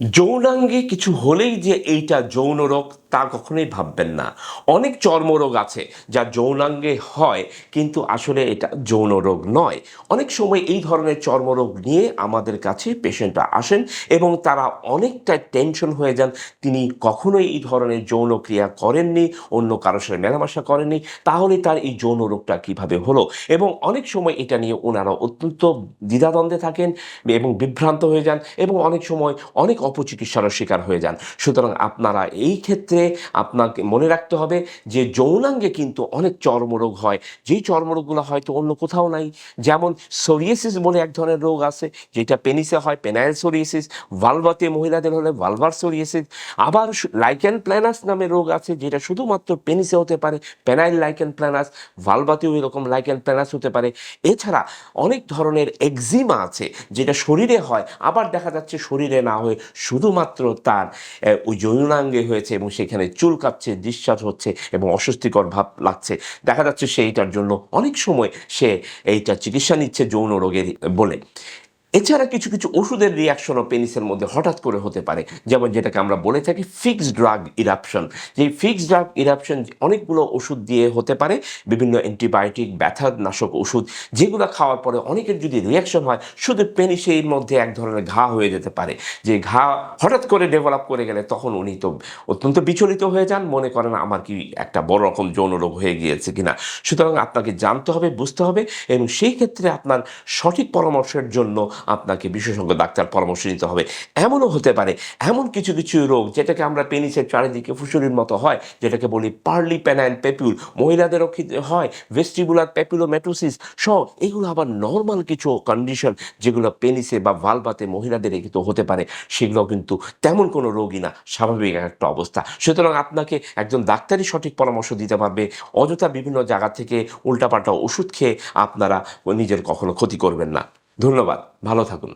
যৌনাঙ্গে কিছু হলেই যে এইটা যৌন রোগ, তা কখনোই ভাববেন না। অনেক চর্মরোগ আছে যা যৌনাঙ্গে হয়, কিন্তু আসলে এটা যৌন রোগ নয়। অনেক সময় এই ধরনের চর্মরোগ নিয়ে আমাদের কাছে পেশেন্টরা আসেন এবং তারা অনেকটা টেনশন হয়ে যান, তিনি কখনোই এই ধরনের যৌন ক্রিয়া করেননি, অন্য কারোর সাথে মেলামেশা করেননি, তাহলে তার এই যৌন রোগটা কীভাবে হলো? এবং অনেক সময় এটা নিয়ে ওনারা অত্যন্ত দ্বিধাদ্বন্দ্বে থাকেন এবং বিভ্রান্ত হয়ে যান এবং অনেক সময় অনেক অপচিকিৎসারও শিকার হয়ে যান। সুতরাং আপনারা এই ক্ষেত্রে আপনাকে মনে রাখতে হবে যে যৌনাঙ্গে কিন্তু অনেক চর্মরোগ হয়। যেই চর্মরোগগুলো হয়তো অন্য কোথাও নাই। যেমন সোরিয়েসিস বলে এক ধরনের রোগ আছে, যেটা পেনিসে হয়, পেনাইল সোরিয়েসিস, ভালভাতে মহিলাদের হলে ভালভার সোরিয়েসিস। আবার লাইকেন প্ল্যানাস নামে রোগ আছে, যেটা শুধুমাত্র পেনিসে হতে পারে, পেনাইল লাইকেন প্ল্যানাস ভালভাতেও এরকম লাইকেন প্ল্যানাস হতে পারে। এছাড়া অনেক ধরনের এক্সিমা আছে, যেটা শরীরে হয়, আবার দেখা যাচ্ছে শরীরে না হয়ে শুধুমাত্র তার ওই যৌনাঙ্গে হয়েছে এবং সেখানে চুল কাচ্ছে ডিসচার্জ হচ্ছে এবং অস্বস্তিকর ভাব লাগছে। দেখা যাচ্ছে সে এইটার জন্য অনেক সময় সে এইটা চিকিৎসা নিচ্ছে যৌন রোগের বলে। এছাড়া কিছু কিছু ওষুধের রিয়াকশনও পেনিসের মধ্যে হঠাৎ করে হতে পারে। যেমন যেটাকে আমরা বলে থাকি ফিক্সড ড্রাগ ইরাপশন যে ফিক্সড ড্রাগ ইরাপশন অনেকগুলো ওষুধ দিয়ে হতে পারে, বিভিন্ন অ্যান্টিবায়োটিক ব্যথানাশক ওষুধ, যেগুলো খাওয়ার পরে অনেকের যদি রিয়াকশন হয়, শুধু পেনিসের মধ্যে এক ধরনের ঘা হয়ে যেতে পারে। যে ঘা হঠাৎ করে ডেভেলপ করে গেলে তখন উনি তো অত্যন্ত বিচলিত হয়ে যান। মনে করেন, আমার কি একটা বড় রকম যৌন রোগ হয়ে গিয়েছে কিনা? সুতরাং আপনাকে জানতে হবে, বুঝতে হবে এবং সেই ক্ষেত্রে আপনার সঠিক পরামর্শের জন্য আপনাকে বিশেষজ্ঞ ডাক্তার পরামর্শ নিতে হবে। এমনও হতে পারে, এমন কিছু কিছু রোগ যেটাকে আমরা পেনিসের চারিদিকে ফুসুরির মতো হয়, যেটাকে বলি পার্লি প্যানাইল পেপিউল মহিলাদেরও হয়, ভেস্টিবুলার প্যাপিলোমেটোসিস সহ এগুলো আবার নর্মাল কিছু কন্ডিশন যেগুলো পেনিসে বা ভালভাতে মহিলাদের কিন্তু হতে পারে সেগুলো কিন্তু তেমন কোনো রোগই না, স্বাভাবিক একটা অবস্থা। সুতরাং আপনাকে একজন ডাক্তারই সঠিক পরামর্শ দিতে পারবে, অযথা বিভিন্ন জায়গা থেকে উল্টাপাল্টা ওষুধ খেয়ে আপনারা নিজের কখনো ক্ষতি করবেন না। ধন্যবাদ ভালো থাকুন।